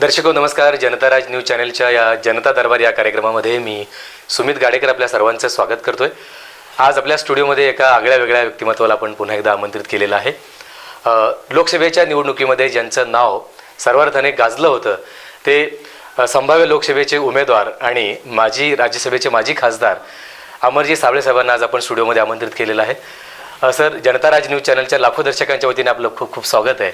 दर्शको नमस्कार. जनता राज न्यूज चॅनलच्या या जनता दरबार या कार्यक्रमामध्ये मी सुमित गाडेकर आपल्या सर्वांचं स्वागत करतोय. आज आपल्या स्टुडिओमध्ये एका आगळ्या वेगळ्या व्यक्तिमत्वाला आपण पुन्हा एकदा आमंत्रित केलेलं आहे. लोकसभेच्या निवडणुकीमध्ये ज्यांचं नाव सर्वार्थाने गाजलं होतं ते संभाव्य लोकसभेचे उमेदवार आणि माजी राज्यसभेचे माजी खासदार अमरजी साबळे साहेबांना आज आपण स्टुडिओमध्ये आमंत्रित केलेलं आहे. सर जनता राज न्यूज चॅनलच्या लाखो दर्शकांच्या वतीने आपलं खूप खूप स्वागत आहे.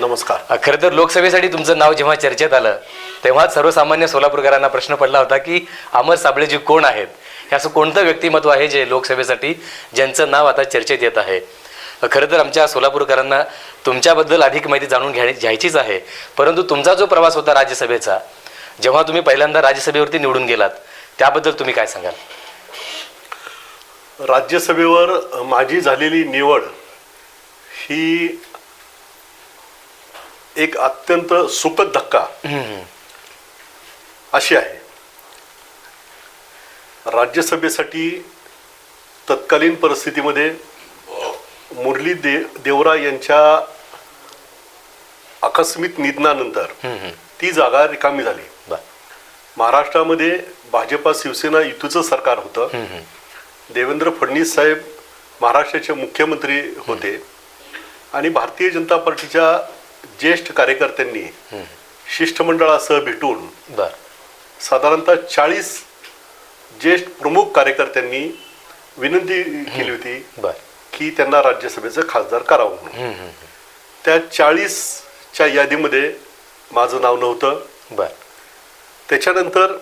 नमस्कार. खरं तर लोकसभेसाठी तुमचं नाव जेव्हा चर्चेत आलं तेव्हा सर्वसामान्य सोलापूरकरांना प्रश्न पडला होता की अमर साबळेजी कोण आहेत? हे असं कोणतं व्यक्तिमत्व आहे जे लोकसभेसाठी ज्यांचं नाव आता चर्चेत येत आहे? खरं तर आमच्या सोलापूरकरांना तुमच्याबद्दल अधिक माहिती जाणून घ्या घ्यायचीच आहे परंतु तुमचा जो प्रवास होता राज्यसभेचा जेव्हा तुम्ही पहिल्यांदा राज्यसभेवरती निवडून गेलात त्याबद्दल तुम्ही काय सांगाल? राज्यसभेवर माझी झालेली निवड ही एक अत्यंत सुखद धक्का अशी आहे. राज्यसभेसाठी तत्कालीन परिस्थितीमध्ये मुरली दे देवरा यांच्या आकस्मिक निधनानंतर ती जागा रिकामी झाली. महाराष्ट्रामध्ये भाजपा शिवसेना युतीचं सरकार होतं. देवेंद्र फडणवीस साहेब महाराष्ट्राचे मुख्यमंत्री होते. आणि भारतीय जनता पार्टीच्या ज्येष्ठ कार्यकर्त्यांनी शिष्टमंडळासह भेटून बर. साधारणतः चाळीस ज्येष्ठ प्रमुख कार्यकर्त्यांनी विनंती केली होती बर. की त्यांना राज्यसभेचं खासदार करावं म्हणून. त्या चाळीसच्या यादीमध्ये माझं नाव नव्हतं. बर. त्याच्यानंतर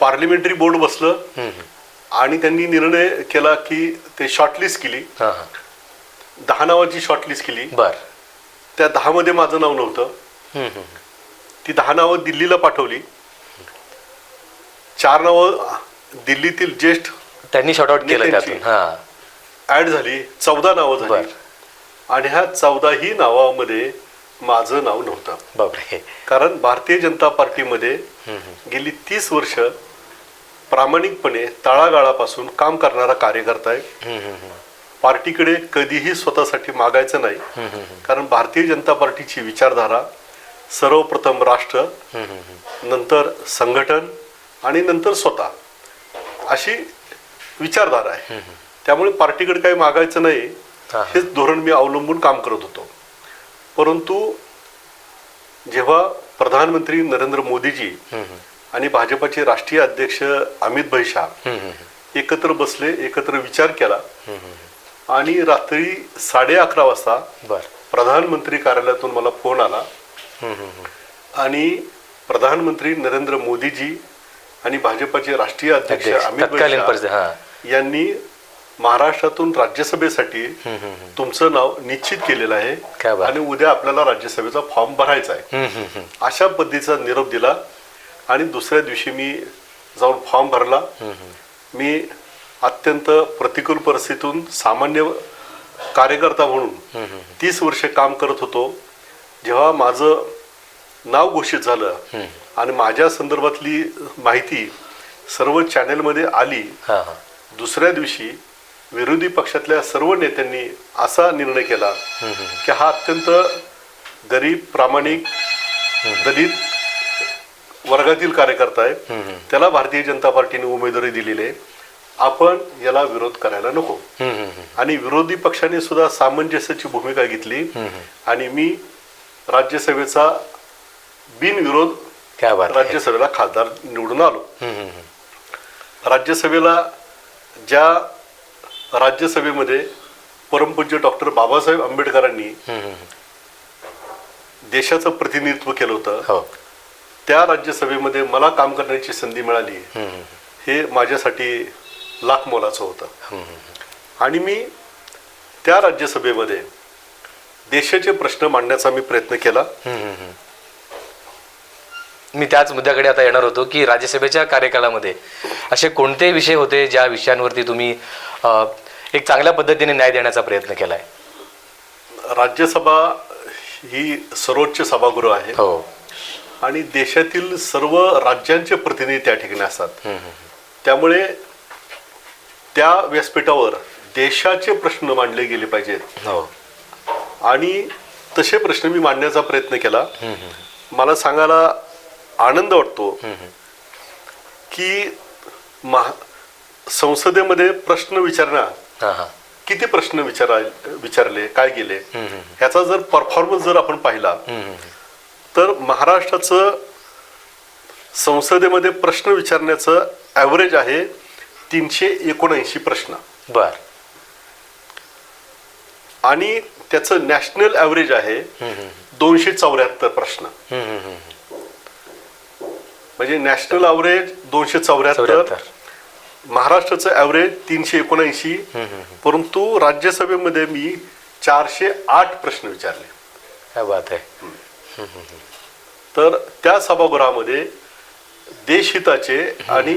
पार्लिमेंटरी बोर्ड बसलं आणि त्यांनी निर्णय केला की ते शॉर्टलिस्ट केली. हां हां. दहा नावाची शॉर्टलिस्ट केली. बर. त्या दहामध्ये माझं नाव नव्हतं. ती दहा नावं दिल्लीला पाठवली. चार नावं दिल्लीतील ज्येष्ठ त्यांनी शॉर्ट आउट केलं हां. ऍड झाली. चौदा नावं झाली. बर. आणि ह्या चौदाही नावामध्ये माझं नाव नव्हतं. कारण भारतीय जनता पार्टीमध्ये गेली तीस वर्ष प्रामाणिकपणे तळागाळापासून काम करणारा कार्यकर्ता आहे. पार्टीकडे कधीही स्वतःसाठी मागायचं नाही. कारण भारतीय जनता पार्टीची विचारधारा सर्वप्रथम राष्ट्र नंतर संघटन आणि नंतर स्वतः अशी विचारधारा आहे. त्यामुळे पार्टीकडे काही मागायचं नाही. हेच धोरण मी अवलंबून काम करत होतो. परंतु जेव्हा प्रधानमंत्री नरेंद्र मोदीजी आणि भाजपाचे राष्ट्रीय अध्यक्ष अमित भाई शाह एकत्र बसले एकत्र विचार केला आणि रात्री साडे अकरा वाजता बर. प्रधानमंत्री कार्यालयातून मला फोन आला. आणि प्रधानमंत्री नरेंद्र मोदीजी आणि भाजपाचे राष्ट्रीय अध्यक्ष अमित यांनी महाराष्ट्रातून राज्यसभेसाठी तुमचं नाव निश्चित केलेलं आहे. आणि उद्या आपल्याला राज्यसभेचा फॉर्म भरायचा आहे. अशा पद्धतीचा निरोप दिला. आणि दुसऱ्या दिवशी मी जाऊन फॉर्म भरला. मी अत्यंत प्रतिकूल परिस्थितीतून सामान्य कार्यकर्ता म्हणून तीस वर्ष काम करत होतो. जेव्हा माझं नाव घोषित झालं आणि माझ्या संदर्भातली माहिती सर्व चॅनेलमध्ये आली दुसऱ्या दिवशी विरोधी पक्षातल्या सर्व नेत्यांनी असा निर्णय केला की हा अत्यंत गरीब प्रामाणिक दलित वर्गातील कार्यकर्ता आहे. त्याला भारतीय जनता पार्टीने उमेदवारी दिलेली आहे. आपण याला विरोध करायला नको. आणि विरोधी पक्षाने सुद्धा सामंजस्याची भूमिका घेतली आणि मी राज्यसभेचा बिनविरोध. राज्यसभेला खासदार निवडून आलो. राज्यसभेला ज्या राज्यसभेमध्ये परमपूज्य डॉक्टर बाबासाहेब आंबेडकरांनी. देशाचं प्रतिनिधित्व केलं होतं हो त्या राज्यसभेमध्ये मला काम करण्याची संधी मिळाली हे माझ्यासाठी लाख मोलाचं होतं. आणि मी त्या राज्यसभेमध्ये देशाचे प्रश्न मांडण्याचा मी प्रयत्न केला. मी त्याच मुद्द्याकडे आता येणार होतो की राज्यसभेच्या कार्यकालामध्ये असे कोणते विषय होते ज्या विषयांवरती तुम्ही एक चांगल्या पद्धतीने न्याय देण्याचा प्रयत्न केलाय? राज्यसभा ही सर्वोच्च सभागृह आहे. हो. आणि देशातील सर्व राज्यांचे प्रतिनिधी त्या ठिकाणी असतात. त्यामुळे त्या व्यासपीठावर देशाचे प्रश्न मांडले गेले पाहिजेत. हो. आणि तसे प्रश्न मी मांडण्याचा प्रयत्न केला. मला सांगायला आनंद वाटतो की महा संसदेमध्ये प्रश्न विचारणार किती प्रश्न विचारा विचारले काय गेले? ह्याचा जर परफॉर्मन्स जर आपण पाहिला तर महाराष्ट्राचं संसदेमध्ये प्रश्न विचारण्याचं ॲव्हरेज आहे तीनशे एकोणऐंशी प्रश्न. बर. आणि त्याचं नॅशनल ॲव्हरेज आहे दोनशे चौऱ्याहत्तर प्रश्न. म्हणजे नॅशनल ॲव्हरेज दोनशे चौऱ्याहत्तर महाराष्ट्राचं ॲव्हरेज तीनशे एकोणऐंशी परंतु राज्यसभेमध्ये मी चारशे आठ प्रश्न विचारले. काय बात आहे. तर त्या सभागृहामध्ये देशहिताचे आणि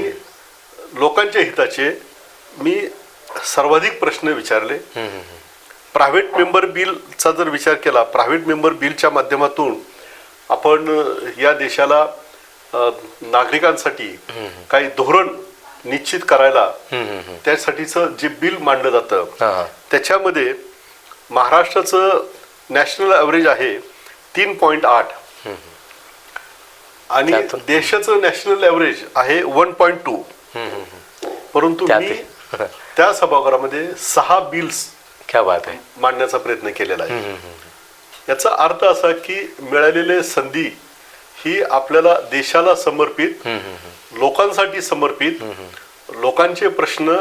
लोकांच्या हिताचे मी सर्वाधिक प्रश्न विचारले. प्रायव्हेट मेंबर बिलचा जर विचार केला प्रायव्हेट मेंबर बिलच्या माध्यमातून आपण या देशाला नागरिकांसाठी काही धोरण निश्चित करायला त्यासाठीचं जे बिल मांडलं जातं त्याच्यामध्ये महाराष्ट्राचं नॅशनल ॲव्हरेज आहे तीन पॉईंट आठ. आणि? देशाचं नॅशनल ॲव्हरेज आहे वन पॉईंट टू परंतु मी त्या सभागृहामध्ये सहा बिल्स क्या बात आहे. मांडण्याचा प्रयत्न केलेला आहे. याचा अर्थ असा की मिळालेले संधी ही आपल्याला देशाला समर्पित लोकांसाठी समर्पित लोकांचे प्रश्न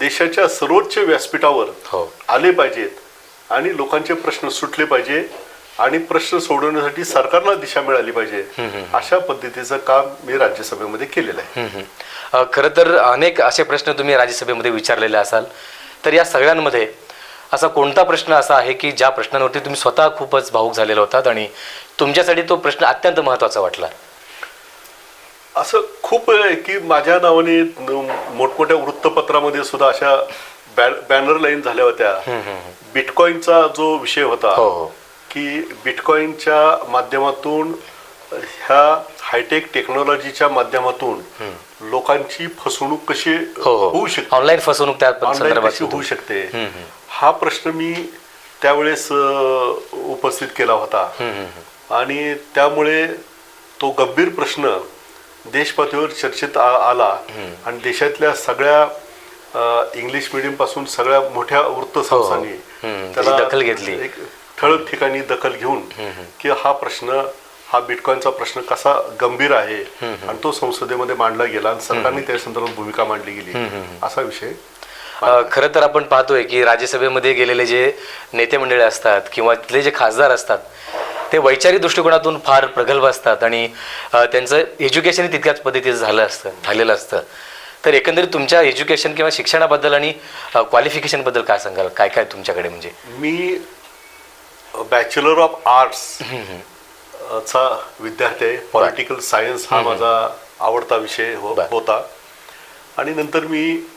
देशाच्या सर्वोच्च व्यासपीठावर हो. आले पाहिजेत आणि लोकांचे प्रश्न सुटले पाहिजे आणि प्रश्न सोडवण्यासाठी सरकारला दिशा मिळाली पाहिजे. अशा पद्धतीचं काम मी राज्यसभेमध्ये केलेलं आहे. खरं तर अनेक असे प्रश्न तुम्ही राज्यसभेमध्ये विचारलेले असाल. तर या सगळ्यांमध्ये असा कोणता प्रश्न असा आहे की ज्या प्रश्नांवरती तुम्ही स्वतः खूपच भाऊक झालेला होतात आणि तुमच्यासाठी तो प्रश्न अत्यंत महत्त्वाचा वाटला? असं खूप आहे की माझ्या नावाने मोठमोठ्या वृत्तपत्रामध्ये सुद्धा अशा बॅनर लाईन झाल्या होत्या. बिटकॉईनचा जो विषय होता हो, हो. की बिटकॉईनच्या माध्यमातून ह्या हायटेक टेक्नॉलॉजीच्या माध्यमातून लोकांची फसवणूक कशी हो होऊ हो शकते? ऑनलाईन फसवणूक कशी होऊ शकते? हा प्रश्न मी त्यावेळेस उपस्थित केला होता. आणि त्यामुळे तो गंभीर प्रश्न देशपातळीवर चर्चेत आला. आणि देशातल्या सगळ्या इंग्लिश मिडियमपासून सगळ्या मोठ्या वृत्त संस्थांनी हो, त्याची दखल घेतली. ठळक ठिकाणी दखल घेऊन की हा प्रश्न हा बिटकॉईनचा प्रश्न कसा गंभीर आहे आणि तो संसदेमध्ये मांडला गेला आणि सरकारने त्या संदर्भात भूमिका मांडली गेली. असा विषय. खरं तर आपण पाहतोय की राज्यसभेमध्ये गेलेले जे नेते मंडळी असतात किंवा तिथले जे खासदार असतात ते वैचारिक दृष्टिकोनातून फार प्रगल्भ असतात आणि त्यांचं एज्युकेशन तितक्याच पद्धतीचं झालं असतं झालेलं असतं. तर एकंदरीत तुमच्या एज्युकेशन किंवा शिक्षणाबद्दल आणि क्वालिफिकेशनबद्दल काय सांगाल? काय काय तुमच्याकडे म्हणजे? मी बॅचलर ऑफ आर्ट्स चा विद्यार्थी आहे. पॉलिटिकल सायन्स हा माझा आवडता विषय हो-. होता. आणि नंतर मी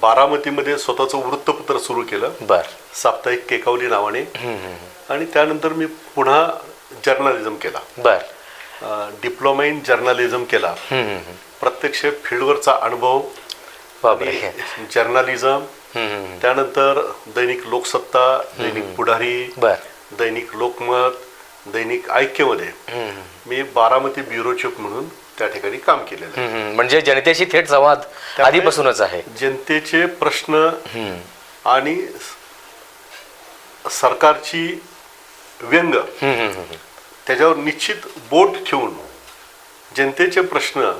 बारामतीमध्ये स्वतःचं वृत्तपत्र सुरू केलं. बर. साप्ताहिक केकावली नावाने. आणि त्यानंतर मी पुन्हा जर्नलिझम केला. बर. डिप्लोमा इन जर्नलिझम केला. प्रत्यक्ष फील्डवरचा अनुभव जर्नलिझम त्यानंतर दैनिक लोकसत्ता दैनिक पुढारी दैनिक लोकमत दैनिक ऐक्यमध्ये मी बारामती ब्युरो चीफ म्हणून त्या ठिकाणी काम केलेलं आहे. म्हणजे जनतेशी थेट संवाद आधीपासूनच आहे. जनतेचे प्रश्न आणि सरकारची व्यंग. त्याच्यावर निश्चित बोट ठेवून जनतेचे प्रश्न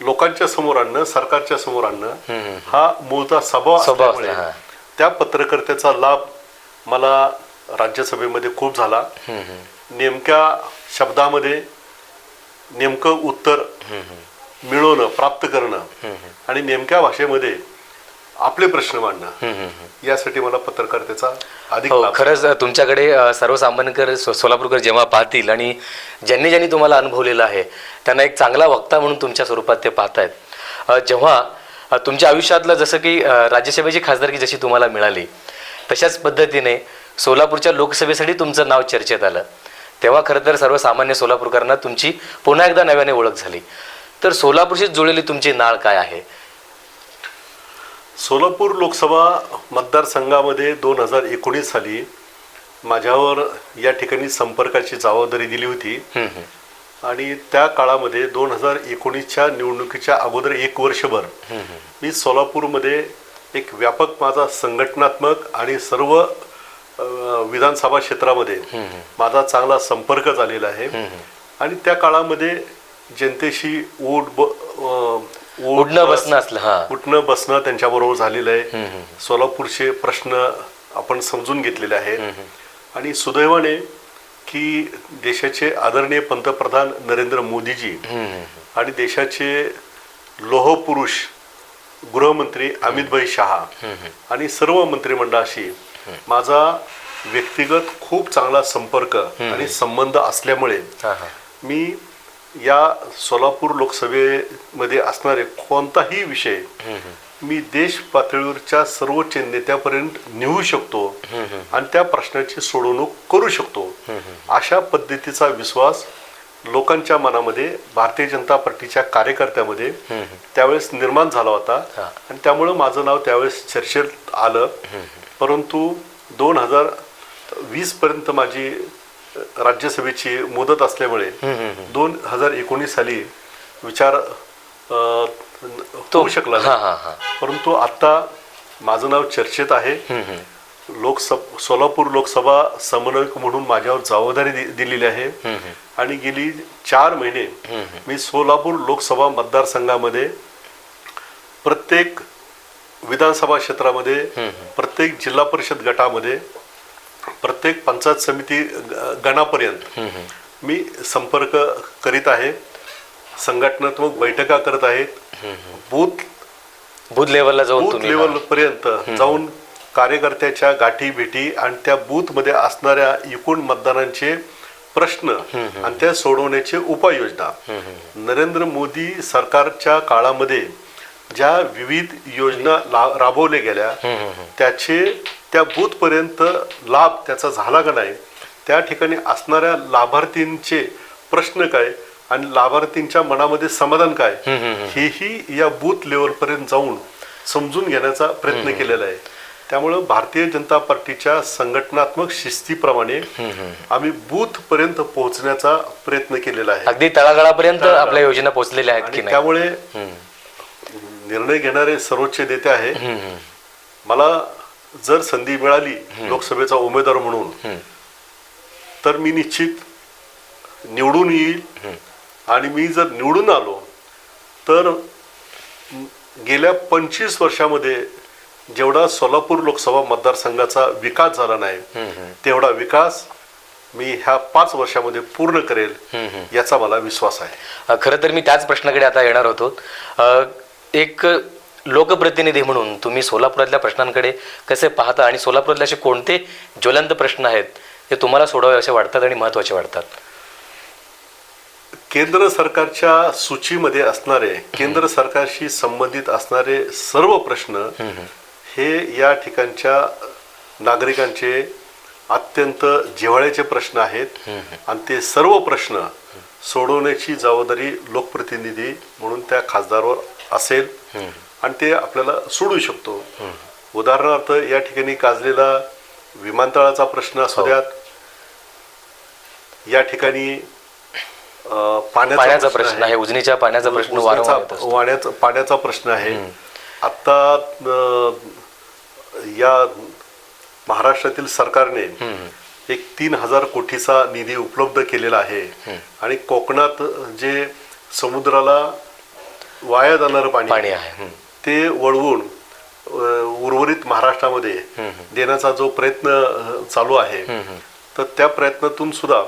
लोकांच्या समोर आणणं सरकारच्या समोर आणणं हा मूळचा स्वभाव स्वभाव असल्यामुळे असला, हा. त्या पत्रकारितेचा लाभ मला राज्यसभेमध्ये खूप झाला. नेमक्या शब्दामध्ये नेमकं उत्तर मिळवणं प्राप्त करणं आणि नेमक्या भाषेमध्ये आपले प्रश्न मांडणं. यासाठी मला पत्रकारितेचा अधिक हो खरंच तुमच्याकडे सर्वसामान्यकर सोलापूरकर जेव्हा पाहतील आणि ज्यांनी ज्यांनी तुम्हाला अनुभवलेला आहे त्यांना एक चांगला वक्ता म्हणून तुमच्या स्वरूपात ते पाहतायत. जेव्हा तुमच्या आयुष्यातलं जसं की राज्यसभेची खासदारकी जशी तुम्हाला मिळाली तशाच पद्धतीने सोलापूरच्या लोकसभेसाठी तुमचं नाव चर्चेत आलं. तेव्हा खरं तर सर्वसामान्य सोलापूरकरांना तुमची पुन्हा एकदा नव्याने ओळख झाली. तर सोलापूरशी जुळलेली तुमची नाळ काय आहे? सोलापूर लोकसभा मतदारसंघामध्ये दोन हजार एकोणीस साली माझ्यावर या ठिकाणी संपर्काची जबाबदारी दिली होती. आणि त्या काळामध्ये दोन हजार एकोणीसच्या निवडणुकीच्या अगोदर एक वर्षभर मी सोलापूरमध्ये एक व्यापक माझा संघटनात्मक आणि सर्व विधानसभा क्षेत्रामध्ये माझा चांगला संपर्क झालेला आहे. आणि त्या काळामध्ये जनतेशी उठ ब उठणं बसणं असलं हा. उठणं बसणं त्यांच्याबरोबर झालेलं आहे. सोलापूरचे प्रश्न आपण समजून घेतलेले आहेत. आणि सुदैवाने की देशाचे आदरणीय पंतप्रधान नरेंद्र मोदीजी आणि देशाचे लोहपुरुष गृहमंत्री अमितभाई शहा आणि सर्व मंत्रिमंडळाशी माझा व्यक्तिगत खूप चांगला संपर्क आणि संबंध असल्यामुळे मी या सोलापूर लोकसभेमध्ये असणारे कोणताही विषय मी देश पातळीवरच्या सर्वोच्च नेत्यापर्यंत नेऊ शकतो आणि त्या प्रश्नाची सोडवणूक करू शकतो. अशा पद्धतीचा विश्वास लोकांच्या मनामध्ये भारतीय जनता पार्टीच्या कार्यकर्त्यामध्ये त्यावेळेस निर्माण झाला होता. आणि त्यामुळं माझं नाव त्यावेळेस चर्चेत आलं. परंतु दोन हजार वीस पर्यंत माझी राज्यसभेची मुदत असल्यामुळे दोन हजार एकोणीस साली विचार होऊ शकला परंतु आता माझं नाव चर्चेत आहे. लोकसभा सोलापूर लोकसभा समन्वयक म्हणून माझ्यावर जबाबदारी दिलेली आहे. आणि गेली चार महिने मी सोलापूर लोकसभा मतदारसंघामध्ये प्रत्येक विधानसभा क्षेत्रामध्ये प्रत्येक जिल्हा परिषद गटामध्ये प्रत्येक पंचायत समिती गणापर्यंत मी संपर्क करीत आहे संघटनात्मक बैठका करत आहेत. बूथ बुध लेवलला जाऊन बूथ लेवल पर्यंत जाऊन कार्यकर्त्याच्या गाठी भेटी आणि त्या बूथमध्ये असणाऱ्या एकूण मतदारांचे प्रश्न आणि त्या सोडवण्याचे उपाययोजना. नरेंद्र मोदी सरकारच्या काळामध्ये ज्या विविध योजना राबवल्या गेल्या त्याचे त्या बूथ पर्यंत लाभ त्याचा झाला का नाही त्या ठिकाणी असणाऱ्या लाभार्थींचे प्रश्न काय आणि लाभार्थींच्या मनामध्ये समाधान काय हेही या बूथ लेवल पर्यंत जाऊन समजून घेण्याचा प्रयत्न केलेला आहे. त्यामुळं भारतीय जनता पार्टीच्या संघटनात्मक शिस्तीप्रमाणे आम्ही बूथ पर्यंत पोहोचण्याचा प्रयत्न केलेला आहे. अगदी तळागाळापर्यंत आपल्या योजना पोहोचलेल्या आहेत त्यामुळे निर्णय घेणारे सर्वोच्च नेते आहे. मला जर संधी मिळाली लोकसभेचा उमेदवार म्हणून तर मी निश्चित निवडून येईल. आणि मी जर निवडून आलो तर गेल्या पंचवीस वर्षामध्ये जेवढा सोलापूर लोकसभा मतदारसंघाचा विकास झाला नाही तेवढा विकास मी ह्या पाच वर्षामध्ये पूर्ण करेल याचा मला विश्वास आहे. खरं तर मी त्याच प्रश्नाकडे आता येणार होतो. एक लोकप्रतिनिधी म्हणून तुम्ही सोलापुरातल्या प्रश्नांकडे कसे पाहता आणि सोलापुरातले असे कोणते ज्वलंत प्रश्न आहेत जे तुम्हाला सोडवावे असे वाटतात आणि महत्त्वाचे वाटतात? केंद्र सरकारच्या सूचीमध्ये असणारे केंद्र सरकारशी संबंधित असणारे सर्व प्रश्न हे या ठिकाणच्या नागरिकांचे अत्यंत जिव्हाळ्याचे प्रश्न आहेत. आणि ते सर्व प्रश्न सोडवण्याची जबाबदारी लोकप्रतिनिधी म्हणून त्या खासदारवर असेल. आणि ते आपल्याला सोडवू शकतो. उदाहरणार्थ या ठिकाणी गाजलेला विमानतळाचा प्रश्न असू द्यात. या ठिकाणी पाण्याचा प्रश्न आहे. उजनीच्या पाण्याचा प्रश्न. वाण्याचा पाण्याचा प्रश्न आहे. आता या महाराष्ट्रातील सरकारने एक तीन हजार कोटीचा निधी उपलब्ध केलेला आहे. आणि कोकणात जे समुद्राला वाया जाणारं पाणी आहे. ते वळवून उर्वरित महाराष्ट्रामध्ये देण्याचा जो प्रयत्न चालू आहे तर त्या प्रयत्नातून सुद्धा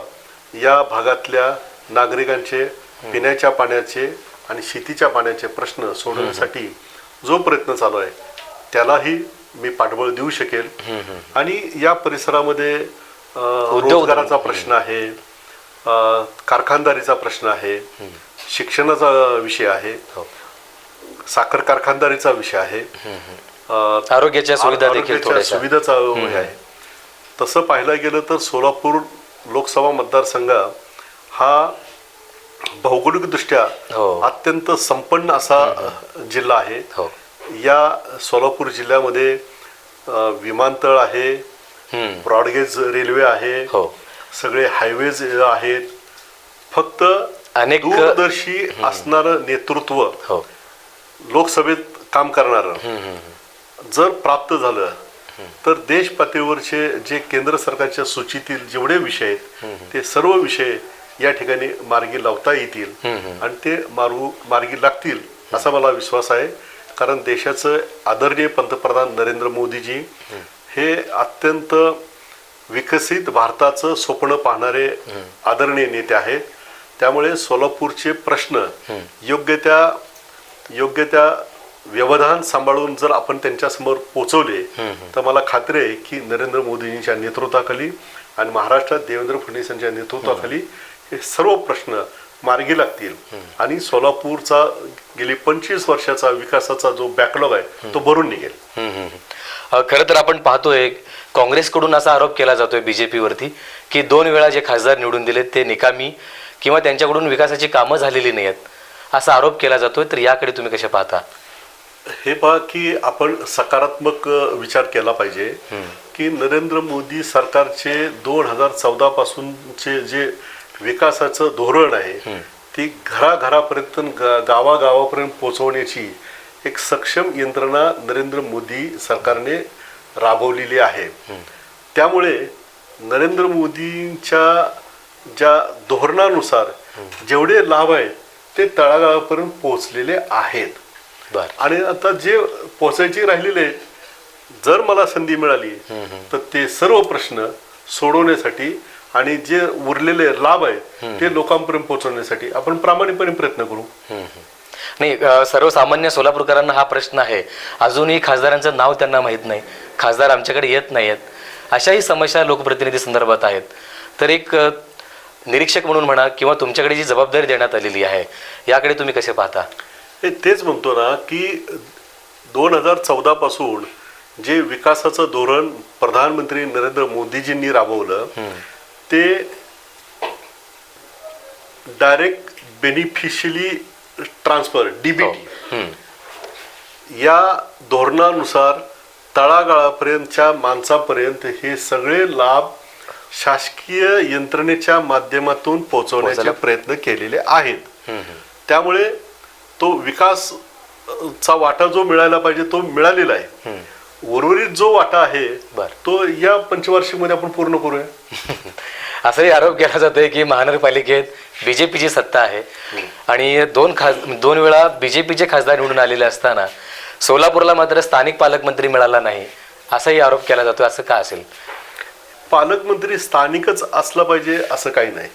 या भागातल्या नागरिकांचे पिण्याच्या पाण्याचे आणि शेतीच्या पाण्याचे प्रश्न सोडवण्यासाठी जो प्रयत्न चालू आहे त्यालाही मी पाठबळ देऊ शकेल. आणि या परिसरामध्ये रोजगाराचा प्रश्न आहे कारखानदारीचा प्रश्न आहे शिक्षणाचा विषय आहे. हो. साखर कारखानदारीचा विषय आहे. आरोग्याच्या सुविधा देखील सुविधाचा विषय आहे. तसं पाहायला गेलं तर सोलापूर लोकसभा मतदारसंघ हा भौगोलिकदृष्ट्या हो. अत्यंत संपन्न असा जिल्हा आहे. हो. या सोलापूर जिल्ह्यामध्ये विमानतळ आहे. ब्रॉडगेज रेल्वे आहे हो. सगळे हायवेज आहेत. फक्त अनेक- दूरदर्शी असणारं नेतृत्व हो. लोकसभेत काम करणारं. जर प्राप्त झालं तर देश पातळीवरचे जे केंद्र सरकारच्या सूचीतील जेवढे विषय आहेत ते सर्व विषय या ठिकाणी मार्गी लावता येतील आणि ते मार्गू मार्गी लागतील असा मला विश्वास आहे. कारण देशाचं आदरणीय पंतप्रधान नरेंद्र मोदीजी हे अत्यंत विकसित भारताचं स्वप्न पाहणारे आदरणीय नेते आहेत. त्यामुळे सोलापूरचे प्रश्न योग्य त्या योग्य त्या व्यवधान सांभाळून जर आपण त्यांच्यासमोर पोचवले तर मला खात्री आहे की नरेंद्र मोदींच्या नेतृत्वाखाली आणि महाराष्ट्रात देवेंद्र फडणवीस यांच्या नेतृत्वाखाली हे सर्व प्रश्न मार्गी लागतील. आणि सोलापूरचा गेली पंचवीस वर्षाचा विकासाचा जो बॅकलॉग आहे तो भरून निघेल. खरं तर आपण पाहतोय काँग्रेसकडून असा आरोप केला जातोय बीजेपीवरती की दोन वेळा जे खासदार निवडून दिलेत ते निकामी किंवा त्यांच्याकडून विकासाची कामं झालेली नाही आहेत असा आरोप केला जातोय तर याकडे तुम्ही कसे पाहता? हे पहा की आपण सकारात्मक विचार केला पाहिजे की नरेंद्र मोदी सरकारचे दोन हजार चौदा पासूनचे जे विकासाचं धोरण आहे ती घराघरापर्यंत गावागावापर्यंत पोहोचवण्याची एक सक्षम यंत्रणा नरेंद्र मोदी सरकारने राबवलेली आहे. त्यामुळे नरेंद्र मोदींच्या ज्या धोरणानुसार जेवढे लाभ आहेत ते तळागाळापर्यंत पोहोचलेले आहेत. बर. आणि आता जे पोचायचे राहिलेले जर मला संधी मिळाली तर ते सर्व प्रश्न सोडवण्यासाठी आणि जे उरलेले लाभ आहेत ते लोकांपर्यंत पोहोचवण्यासाठी आपण प्रामाणिकपणे प्रयत्न करू. नाही सर्वसामान्य सोलापूरकरांना हा प्रश्न आहे. अजूनही खासदारांचं नाव त्यांना माहीत नाही. खासदार आमच्याकडे येत नाही आहेत अशाही समस्या लोकप्रतिनिधी संदर्भात आहेत. तर एक निरीक्षक म्हणून म्हणा किंवा तुमच्याकडे जी जबाबदारी देण्यात आलेली आहे याकडे तुम्ही कसे पाहता? तेच म्हणतो ना की दोन हजार चौदा पासून जे विकासाचं धोरण प्रधानमंत्री नरेंद्र मोदीजींनी राबवलं ते डायरेक्ट बेनिफिशियली ट्रान्सफर डीबीटी. या धोरणानुसार तळागाळापर्यंतच्या माणसापर्यंत हे सगळे लाभ शासकीय यंत्रणेच्या माध्यमातून पोहोचवण्याचे प्रयत्न केलेले आहेत. त्यामुळे तो विकास चा वाटा जो मिळायला पाहिजे तो मिळालेला आहे. उर्वरित जो वाटा आहे. तो या पंचवार्षिकमध्ये आपण पूर्ण करूया. असाही आरोप केला जातोय की महानगरपालिकेत बीजेपीची सत्ता आहे. आणि दोन खास दोन वेळा बीजेपीचे खासदार निवडून आलेले असताना सोलापूरला मात्र स्थानिक पालकमंत्री मिळाला नाही. असाही आरोप केला जातोय. असं का असेल? पालकमंत्री स्थानिकच असला पाहिजे असं काही नाही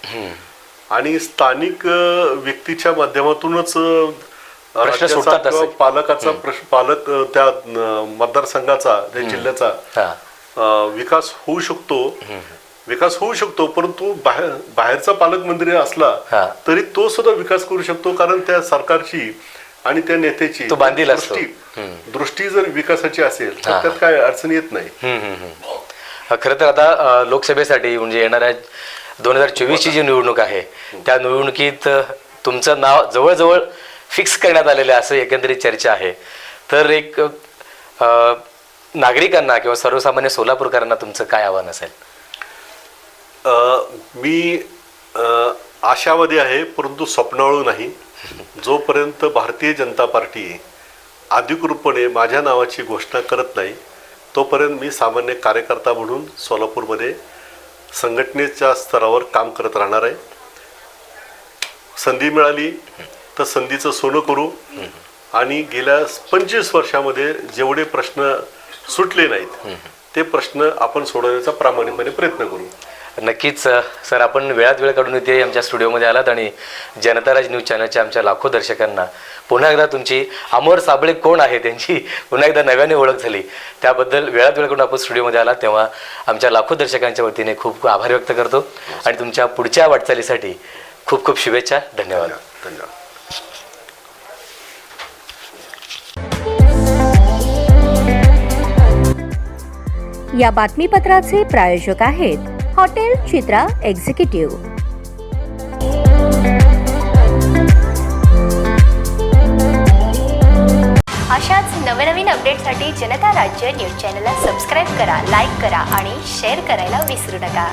आणि स्थानिक व्यक्तीच्या माध्यमातूनच सुटतात. पालकाचा प्रश्न पालक त्या मतदारसंघाचा त्या जिल्ह्याचा विकास होऊ शकतो विकास होऊ शकतो परंतु बाहेर बाहेरचा पालकमंत्री असला. तरी तो सुद्धा विकास करू शकतो कारण त्या सरकारची आणि त्या नेत्याची. दृष्टी दृष्टी जर विकासाची असेल. तर त्यात काय अडचण येत नाही. खरं तर आता लोकसभेसाठी म्हणजे येणाऱ्या दोन हजार चोवीसची जी निवडणूक आहे त्या निवडणुकीत तुमचं नाव जवळजवळ फिक्स करण्यात आलेलं आहे असं एकंदरीत चर्चा आहे. तर एक नागरिकांना किंवा सर्वसामान्य सोलापूरकरांना तुमचं काय आव्हान असेल? मी आशावादी आहे परंतु स्वप्नाळू नाही. जोपर्यंत भारतीय जनता पार्टी अधिकृतपणे माझ्या नावाची घोषणा करत नाही तोपर्यंत मी सामान्य कार्यकर्ता म्हणून सोलापूरमध्ये संघटनेच्या स्तरावर काम करत राहणार आहे. संधी मिळाली तर संधीचं सोनं करू. आणि गेल्या पंचवीस वर्षामध्ये जेवढे प्रश्न सुटले नाहीत ते प्रश्न आपण सोडवण्याचा प्रामाणिकपणे प्रयत्न करू. नक्कीच सर आपण वेळात वेळ काढून इथे आमच्या स्टुडिओमध्ये आलात आणि जनताराज न्यूज चॅनलच्या आमच्या लाखो दर्शकांना पुन्हा एकदा तुमची अमोर साबळे कोण आहे त्यांची पुन्हा एकदा नव्याने ओळख झाली. त्याबद्दल वेळात वेळ काढून आपण स्टुडिओमध्ये आलात तेव्हा आमच्या लाखो दर्शकांच्या वतीने खूप खूप आभार व्यक्त करतो आणि तुमच्या पुढच्या वाटचालीसाठी खूप खूप शुभेच्छा धन्यवाद. धन्यवाद. या बातमीपत्राचे प्रायोजक आहेत हॉटेल चित्रा एक्झिक्युटिव्ह. अशाच नवनवीन अपडेटसाठी जनता राज्य न्यूज चॅनलला सबस्क्राईब करा लाईक करा आणि शेअर करायला विसरू नका.